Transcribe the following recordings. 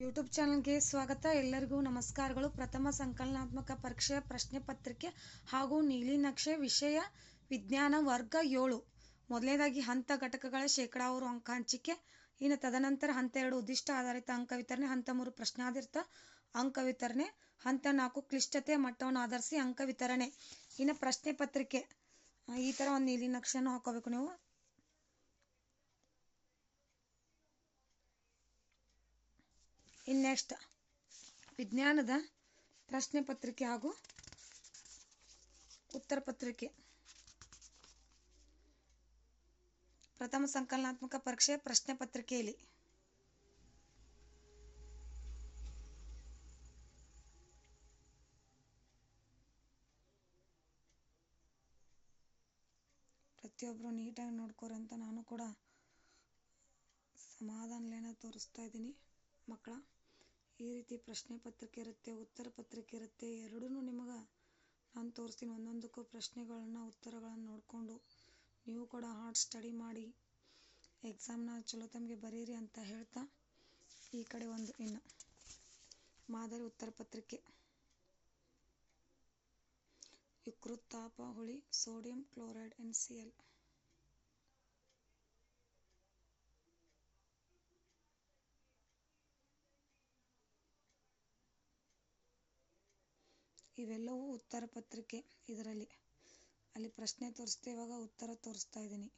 YouTube ಚಾನಲ್ಗೆ ಸ್ವಾಗತ. ಎಲ್ಲರಿಗೂ ನಮಸ್ಕಾರಗಳು. ಪ್ರಥಮ ಸಂಕಲನಾತ್ಮಕ ಪರೀಕ್ಷೆಯ ಪ್ರಶ್ನೆ ಪತ್ರಿಕೆ ಹಾಗೂ ನೀಲಿ ನಕ್ಷೆ ವಿಷಯ ವಿಜ್ಞಾನ ವರ್ಗ ಏಳು. ಮೊದಲನೇದಾಗಿ ಹಂತ ಘಟಕಗಳ ಶೇಕಡಾವಾರು ಅಂಕ ಹಂಚಿಕೆ. ಇನ್ನು ತದನಂತರ ಹಂತ ಎರಡು ಉದ್ದಿಷ್ಟ ಆಧಾರಿತ ಅಂಕ ವಿತರಣೆ, ಹಂತ ಮೂರು ಪ್ರಶ್ನಾಧಾರಿತ ಅಂಕ ವಿತರಣೆ, ಹಂತ ನಾಲ್ಕು ಕ್ಲಿಷ್ಟತೆ ಮಟ್ಟವನ್ನು ಆಧರಿಸಿ ಅಂಕ ವಿತರಣೆ. ಇನ್ನು ಪ್ರಶ್ನೆ ಪತ್ರಿಕೆ. ಈ ಥರ ಒಂದು ನೀಲಿ ನಕ್ಷೆಯನ್ನು ಹಾಕೋಬೇಕು ನೀವು. ಇನ್ನು ನೆಕ್ಸ್ಟ್ ವಿಜ್ಞಾನದ ಪ್ರಶ್ನೆ ಪತ್ರಿಕೆ ಹಾಗೂ ಉತ್ತರ ಪತ್ರಿಕೆ. ಪ್ರಥಮ ಸಂಕಲನಾತ್ಮಕ ಪರೀಕ್ಷೆ ಪ್ರಶ್ನೆ ಪತ್ರಿಕೆಯಲ್ಲಿ. ಪ್ರತಿಯೊಬ್ಬರು ನೀಟಾಗಿ ನೋಡ್ಕೋರಂತ ನಾನು ಕೂಡ ಸಮಾಧಾನಲೇನ ತೋರಿಸ್ತಾ ಇದ್ದೀನಿ ಮಕ್ಕಳ. ಈ ರೀತಿ ಪ್ರಶ್ನೆ ಪತ್ರಿಕೆ ಇರುತ್ತೆ, ಉತ್ತರ ಪತ್ರಿಕೆ ಇರುತ್ತೆ ಎರಡೂ ನಿಮಗೆ ನಾನು ತೋರಿಸ್ತೀನಿ. ಒಂದೊಂದಕ್ಕೂ ಪ್ರಶ್ನೆಗಳನ್ನ, ಉತ್ತರಗಳನ್ನು ನೋಡಿಕೊಂಡು ನೀವು ಕೂಡ ಹಾರ್ಡ್ ಸ್ಟಡಿ ಮಾಡಿ ಎಕ್ಸಾಮ್ನ ಚಲೋ ತಮಗೆ ಬರೀರಿ ಅಂತ ಹೇಳ್ತಾ ಈ ಕಡೆ ಒಂದು ಇನ್ನು. ಮಾದರಿ ಉತ್ತರ ಪತ್ರಿಕೆ. ವಿಕೃತ ಹುಳಿ, sodium chloride N C L. ಇವೆಲ್ಲವೂ ಉತ್ತರ ಪತ್ರಿಕೆ ಇದರಲ್ಲಿ. ಅಲ್ಲಿ ಪ್ರಶ್ನೆ ತೋರಿಸ್ತೇ ಇವಾಗ ಉತ್ತರ ತೋರಿಸ್ತಾ ಇದ್ದೀನಿ.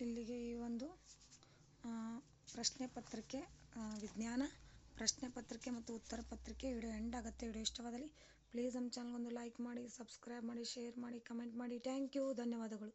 ಇಲ್ಲಿಗೆ ಈ ಒಂದು ಪ್ರಶ್ನೆ ಪತ್ರಿಕೆ ವಿಜ್ಞಾನ ಪ್ರಶ್ನೆ ಪತ್ರಿಕೆ ಮತ್ತು ಉತ್ತರ ಪತ್ರಿಕೆ ವಿಡಿಯೋ ಎಂಡ್ ಆಗುತ್ತೆ. ವಿಡಿಯೋ ಇಷ್ಟವಾದಲ್ಲಿ ಪ್ಲೀಸ್ ನಮ್ಮ ಚಾನಲ್ಗೊಂದು ಲೈಕ್ ಮಾಡಿ ಸಬ್ಸ್ಕ್ರೈಬ್ ಮಾಡಿ ಶೇರ್ ಮಾಡಿ ಕಮೆಂಟ್ ಮಾಡಿ. ಥ್ಯಾಂಕ್ ಯು ಧನ್ಯವಾದಗಳು.